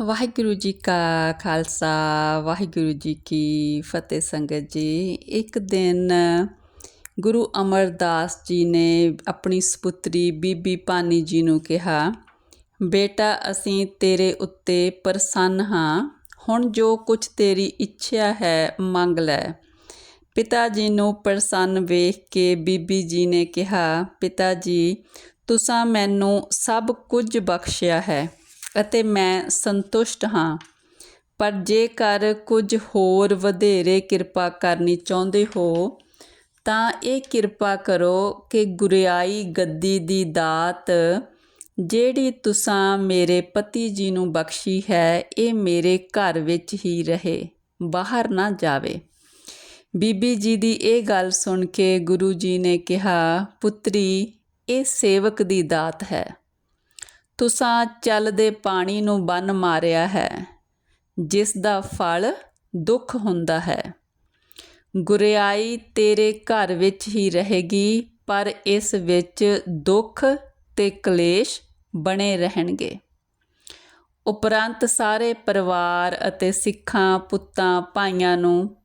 ਵਾਹਿਗੁਰੂ ਜੀ ਕਾ ਖਾਲਸਾ, ਵਾਹਿਗੁਰੂ ਜੀ ਕੀ ਫਤਿਹ ਸੰਗਤ ਜੀ। ਇੱਕ ਦਿਨ ਗੁਰੂ ਅਮਰਦਾਸ ਜੀ ਨੇ ਆਪਣੀ ਸੁਪੁੱਤਰੀ ਬੀਬੀ ਭਾਨੀ ਜੀ ਨੂੰ ਕਿਹਾ, ਬੇਟਾ, ਅਸੀਂ ਤੇਰੇ ਉੱਤੇ ਪ੍ਰਸੰਨ ਹਾਂ। ਹੁਣ ਜੋ ਕੁਝ ਤੇਰੀ ਇੱਛਾ ਹੈ, ਮੰਗ ਲੈ। ਪਿਤਾ ਜੀ ਨੂੰ ਪ੍ਰਸੰਨ ਵੇਖ ਕੇ ਬੀਬੀ ਜੀ ਨੇ ਕਿਹਾ, ਪਿਤਾ ਜੀ, ਤੁਸੀਂ ਮੈਨੂੰ ਸਭ ਕੁਝ ਬਖਸ਼ਿਆ ਹੈ। ਅਤੇ ਮੈਂ ਸੰਤੁਸ਼ਟ ਹਾਂ। ਪਰ ਜੇਕਰ ਕੁਝ ਹੋਰ ਵਧੇਰੇ ਕਿਰਪਾ ਕਰਨੀ ਚਾਹੁੰਦੇ ਹੋ, ਤਾਂ ਇਹ ਕਿਰਪਾ ਕਰੋ ਕਿ ਗੁਰਿਆਈ ਗੱਦੀ ਦੀ ਦਾਤ, ਜਿਹੜੀ ਤੁਸੀਂ ਮੇਰੇ ਪਤੀ ਜੀ ਨੂੰ ਬਖਸ਼ੀ ਹੈ, ਇਹ ਮੇਰੇ ਘਰ ਵਿੱਚ ਹੀ ਰਹੇ, ਬਾਹਰ ਨਾ ਜਾਵੇ। ਬੀਬੀ ਜੀ ਦੀ ਇਹ ਗੱਲ ਸੁਣ ਕੇ ਗੁਰੂ ਜੀ ਨੇ ਕਿਹਾ, ਪੁੱਤਰੀ, ਇਹ ਸੇਵਕ ਦੀ ਦਾਤ ਹੈ। ਤੁਸਾਂ ਚੱਲਦੇ ਪਾਣੀ ਨੂੰ ਬੰਨ ਮਾਰਿਆ ਹੈ, ਜਿਸ ਦਾ ਫਲ ਦੁੱਖ ਹੁੰਦਾ ਹੈ। ਗੁਰਿਆਈ ਤੇਰੇ ਘਰ ਵਿੱਚ ਹੀ ਰਹੇਗੀ, ਪਰ ਇਸ ਵਿੱਚ ਦੁੱਖ ਤੇ ਕਲੇਸ਼ ਬਣੇ ਰਹਿਣਗੇ। ਉਪਰੰਤ ਸਾਰੇ ਪਰਿਵਾਰ ਅਤੇ ਸਿੱਖਾਂ, ਪੁੱਤਾਂ, ਭਾਈਆਂ ਨੂੰ